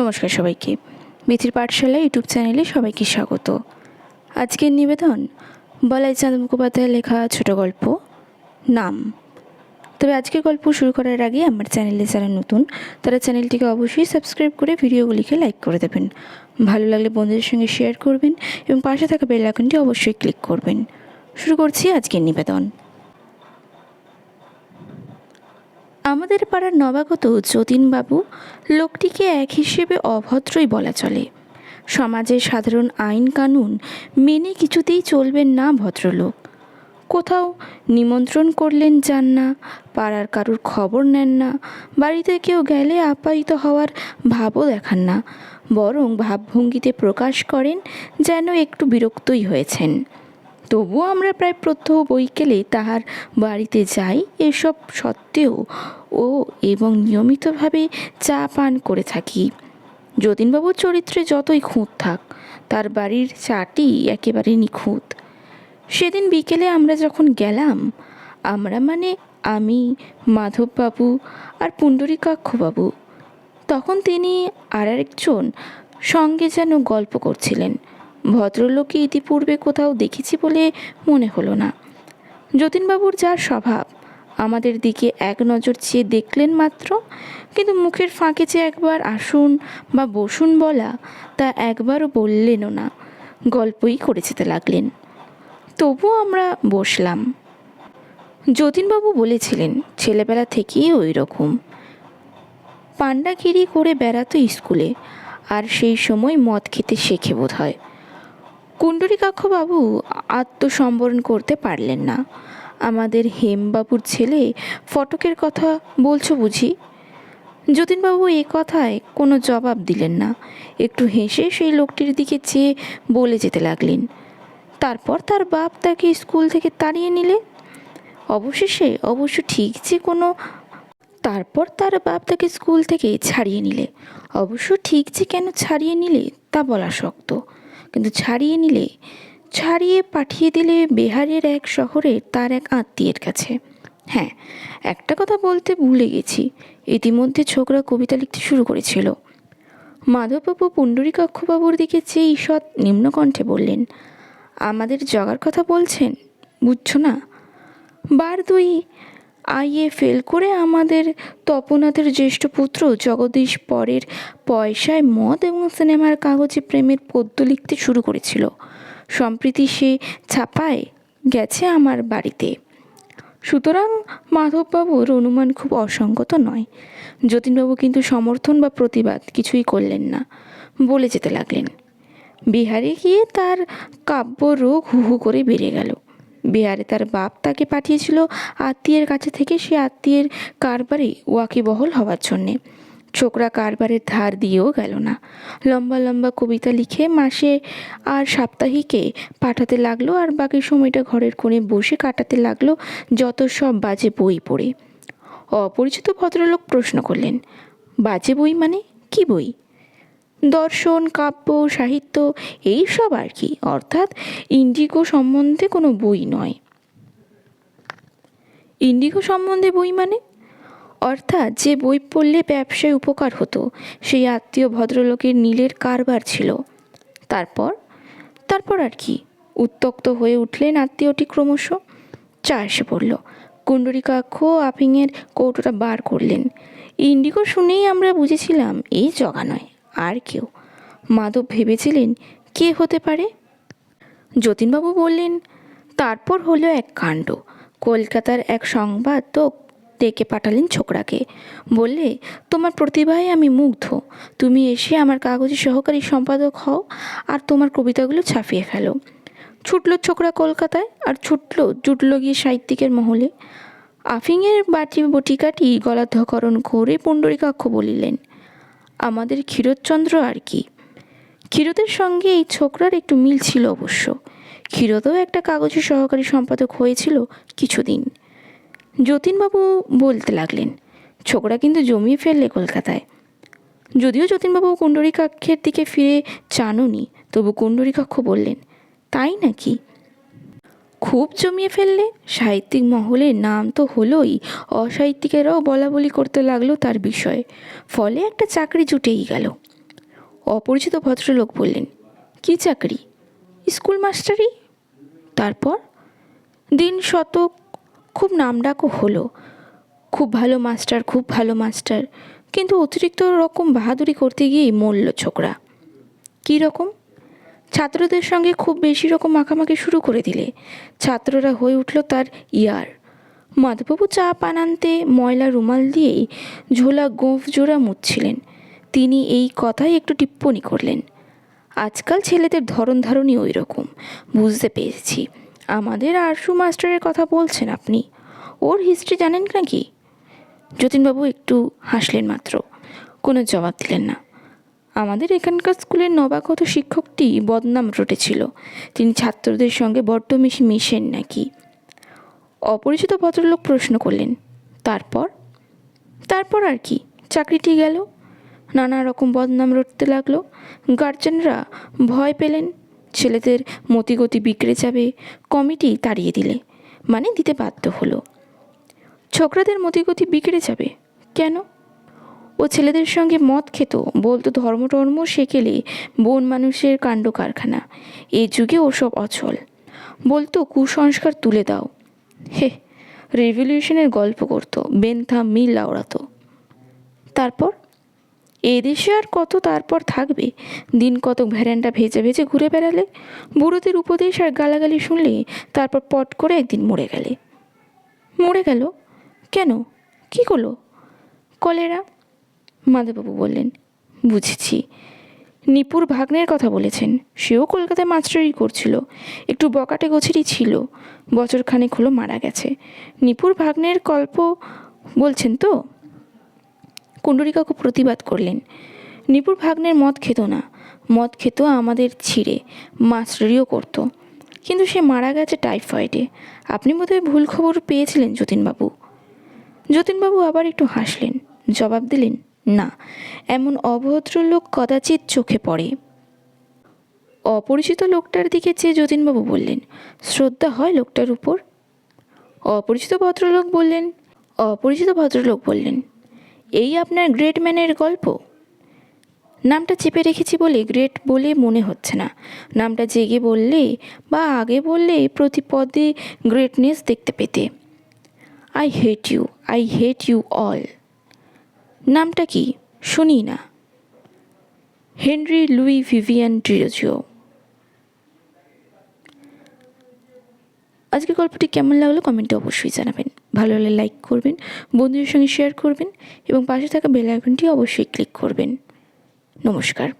নমস্কার সবাইকে। মিথির পাঠশালা ইউটিউব চ্যানেলে সবাইকে স্বাগত। আজকের নিবেদন বলাই চাঁদ মুখোপাধ্যায়ের লেখা ছোট গল্প, নাম। তবে আজকের গল্প শুরু করার আগে আমার চ্যানেলে যারা নতুন, তারা চ্যানেলটিকে অবশ্যই সাবস্ক্রাইব করে ভিডিওগুলিকে লাইক করে দেবেন। ভালো লাগলে বন্ধুদের সঙ্গে শেয়ার করবেন এবং পাশে থাকা বেল আইকনটি অবশ্যই ক্লিক করবেন। শুরু করছি আজকের নিবেদন। আমাদের পাড়ার নবাগত যতীনবাবু লোকটিকে এক হিসেবে অভদ্রই বলা চলে। সমাজের সাধারণ আইন কানুন মেনে কিছুতেই চলবেন না ভদ্রলোক। কোথাও নিমন্ত্রণ করলেন যান না, পাড়ার কারুর খবর নেন না, বাড়িতে কেউ গেলে আপ্যায়িত হওয়ার ভাবও দেখান না, বরং ভাবভঙ্গিতে প্রকাশ করেন যেন একটু বিরক্তই হয়েছেন। তবুও আমরা প্রায় প্রত্যহ বৈকেলে তাহার বাড়িতে যাই, এসব সত্ত্বেও ও এবং নিয়মিতভাবে চা পান করে থাকি। যতীনবাবুর চরিত্রে যতই খুঁত থাক, তার বাড়ির চাটি একেবারে নিখুঁত। সেদিন বিকেলে আমরা যখন গেলাম, আমরা মানে আমি, মাধববাবু আর পুণ্ডরীকাক্ষবাবু তখন তিনি আর একজন সঙ্গে যেন গল্প করছিলেন। ভদ্রলোককে ইতিপূর্বে কোথাও দেখেছি বলে মনে হলো না। যতীনবাবুর যার স্বভাব, আমাদের দিকে এক নজর চেয়ে দেখলেন মাত্র, কিন্তু মুখের ফাঁকে যে একবার আসুন বা বসুন বলা, তা একবারও বললেনও না। গল্পই করে যেতে লাগলেন। তবুও আমরা বসলাম। যতীনবাবু বলেছিলেন, ছেলেবেলা থেকেই ওই রকম পাণ্ডাগিরি করে বেড়াতো স্কুলে, আর সেই সময় মদ খেতে শেখে বোধ হয় কুণ্ডরীকাক্ষবাবু আত্মসম্বরণ করতে পারলেন না। আমাদের হেমবাবুর ছেলে ফটকের কথা বলছো বুঝি? যতীনবাবু এ কথায় কোনো জবাব দিলেন না। একটু হেসে সেই লোকটির দিকে চেয়ে বলে যেতে লাগলেন। তারপর তার বাপ তাকে স্কুল থেকে তাড়িয়ে নিলে অবশেষে অবশ্য ঠিক যে কোনো তারপর তার বাপ তাকে স্কুল থেকে ছাড়িয়ে নিলে। অবশ্য ঠিক যে কেন ছাড়িয়ে নিলে তা বলা শক্ত। কিন্তু ছাড়িয়ে নিলে, ছাড়িয়ে পাঠিয়ে দিলে বিহারের এক শহরে তার এক আত্মীয়ের কাছে। হ্যাঁ একটা কথা বলতে ভুলে গেছি। ইতিমধ্যে ছোকরা কবিতা লিখতে শুরু করেছিল। মাধববাবু পুণ্ডরীকাক্ষবাবুর দিকে চেয়ে ঈষৎ নিম্নকণ্ঠে বললেন, আমাদের জগার কথা বলছেন? বুঝছ না? বার দুই আইএ ফেল করে আমাদের তপনাথের জ্যেষ্ঠ পুত্র জগদীশ পরের পয়সায় মদ এবং সিনেমার কাগজে প্রেমের পদ্য লিখতে শুরু করেছিল। সম্প্রীতি সে ছাপায় গেছে আমার বাড়িতে। সুতরাং মাধববাবুর অনুমান খুব অসঙ্গত নয়। যতীনবাবু কিন্তু সমর্থন বা প্রতিবাদ কিছুই করলেন না, বলে যেতে লাগলেন। বিহারে গিয়ে তার কাব্য রোগ হু হু করে বেড়ে গেল। বিহারে তার বাপ তাকে পাঠিয়েছিল আত্মীয়ের কাছে থেকে সে আত্মীয়ের কারবারে ওয়াকিবহল হওয়ার জন্যে। ছোকরা কারবারের ধার দিয়েও গেল না। লম্বা লম্বা কবিতা লিখে মাসে আর সাপ্তাহিকে পাঠাতে লাগল আর বাকি সময়টা ঘরের কোণে বসে কাটাতে লাগল যত সব বাজে বই পড়ে। অপরিচিত ভদ্রলোক প্রশ্ন করলেন, বাজে বই মানে? কি বই? দর্শন, কাব্য, সাহিত্য এই সব আর কি। অর্থাৎ ইন্ডিগো সম্বন্ধে কোনো বই নয়। ইন্ডিগো সম্বন্ধে বই মানে? অর্থাৎ যে বই পড়লে ব্যবসায় উপকার হতো, সেই আত্মীয় ভদ্রলোকের নীলের কারবার ছিল। তারপর? তারপর আর কি। উত্তক্ত হয়ে উঠলেন আত্মীয়টি ক্রমশ। চা এসে পড়ল। কুণ্ডরিকাক্ষ আফিংয়ের কৌটোটা বার করলেন। ইন্ডিগো শুনেই আমরা বুঝেছিলাম, এই জগা নয়। আর কেউ? মাধব ভেবেছিলেন কে হতে পারে? যতীনবাবু বললেন, তারপর হলো এক কাণ্ড। কলকাতার এক সংবাদক ডেকে পাঠালেন ছোকরাকে। বললে, তোমার প্রতিভায় আমি মুগ্ধ। তুমি এসে আমার কাগজে সহকারী সম্পাদক হও আর তোমার কবিতাগুলো ছাপিয়ে ফেলো। ছুটলো ছোকরা কলকাতায় আর ছুটলো জুটলো গিয়ে সাহিত্যিকের মহলে। আফিংয়ের বাটি বটিকাটি গলাধকরণ করে পুণ্ডরীকাক্ষ বলিলেন আমাদের ক্ষীরোদচন্দ্র আর কি। ক্ষীরোদের সঙ্গে এই ছোকরার একটু মিল ছিল অবশ্য। ক্ষীরোদও একটা কাগজে সহকারী সম্পাদক হয়েছিল কিছুদিন। যতীনবাবু বলতে লাগলেন, ছোকরা কিন্তু জমিয়ে ফেললে কলকাতায়। যদিও যতীনবাবু কুণ্ডরীকাক্ষের দিকে ফিরে চাননি, তবু কুণ্ডরীকাক্ষ বললেন, তাই নাকি? খুব জমিয়ে ফেললে? সাহিত্যিক মহলে নাম তো হলোই অসাহিত্যিকেরাও বলা বলি করতে লাগল তার বিষয়ে। ফলে একটা চাকরি জুটেই গেল। অপরিচিত ভদ্রলোক বললেন, কি চাকরি? স্কুল মাস্টারি? তারপর, দিন শতক খুব নামডাকও হলো। খুব ভালো মাস্টার, খুব ভালো মাস্টার, কিন্তু অতিরিক্ত রকম বাহাদুরি করতে গিয়েই মরল ছোকরা। কী রকম? ছাত্রদের সঙ্গে খুব বেশি রকম মাখামাখি শুরু করে দিলে। ছাত্ররা হয়ে উঠল তার ইয়ার। মাধববাবু চা পান আনতে ময়লা রুমাল দিয়েই ঝোলা গোঁফ জোড়া মুছছিলেন তিনি এই কথাই একটু টিপ্পনি করলেন। আজকাল ছেলেদের ধরন ধারণই ওই রকম বুঝতে পেরেছি। আমাদের আরশু মাস্টারের কথা বলছেন আপনি। ওর হিস্ট্রি জানেন নাকি? যতীনবাবু একটু হাসলেন মাত্র, কোনো জবাব দিলেন না। আমাদের এখানকার স্কুলের নবাগত শিক্ষকটি বদনাম রটেছিল। তিনি ছাত্রদের সঙ্গে বড্ড বেশি মিশেন নাকি? অপরিচিত ভদ্রলোক প্রশ্ন করলেন, তারপর? তারপর আর কি? চাকরিটি গেল? নানা রকম বদনাম রটতে লাগল? গার্জেনরা ভয় পেলেন? ছেলেদের মতিগতি বিগড়ে যাবে? কমিটি তাড়িয়ে দিলে মানে দিতে বাধ্য হলো। ছোকরাদের মতিগতি বিগড়ে যাবে? কেন? ও ছেলেদের সঙ্গে মদ খেত, বলতো ধর্ম টর্ম সেকেলে বন মানুষের কাণ্ড কারখানা এই যুগে ওসব অচল। বলতো, কুসংস্কার তুলে দাও। হে, রেভলিউশনের গল্প করতো, বেনথা মিল লাউড়াতো। তারপর? এ দেশে আর কত তারপর থাকবে? দিন কত ভ্যারান্ডা ভেজে ভেজে ঘুরে বেড়ালে? বুড়োদের উপদেশ আর গালাগালি শুনলে তারপর পট করে একদিন মরে গেলে। মরে গেল? কেন? কি করল? কলেরা মাধববাবু বললেন, বুঝেছি। নিপুর ভাগ্নের কথা বলেছেন, সেও কলকাতায় মাস্টারি করছিল। একটু বকাটে গোছেরই ছিল। বছরখানেক হলো মারা গেছে। নিপুর ভাগ্নের গল্প বলছেন তো? কুণ্ডরী কাকু প্রতিবাদ করলেন। নিপুর ভাগ্নের মদ খেত না। মদ খেত আমাদের ছিঁড়ে। মাস্টারিও করতো। কিন্তু সে মারা গেছে টাইফয়েডে। আপনি বোধহয় ভুল খবর পেয়েছিলেন যতীনবাবু। যতীনবাবু আবার একটু হাসলেন। জবাব দিলেন না, এমন অভদ্র লোক কদাচিৎ চোখে পড়ে। অপরিচিত লোকটার দিকে চেয়ে যতীনবাবু বললেন, শ্রদ্ধা হয় লোকটার উপর? অপরিচিত ভদ্রলোক বললেন, অপরিচিত ভদ্রলোক বললেন, এই আপনার গ্রেট ম্যানের গল্প? নামটা চেপে রেখেছি বলে গ্রেট বলে মনে হচ্ছে না। নামটা জেগে বললে বা আগে বললে প্রতি পদে গ্রেটনেস দেখতে পেতে। I hate you, I hate you all. নামটা কি? শুনি না। Henry Louis Vivian Derozio. আজকের গল্পটি কেমন লাগল কমেন্টে অবশ্যই জানাবেন। ভালো হলে লাইক করবেন, বন্ধুদের সঙ্গে শেয়ার করবেন এবং পাশে থাকা বেল আইকনটি অবশ্যই ক্লিক করবেন। নমস্কার।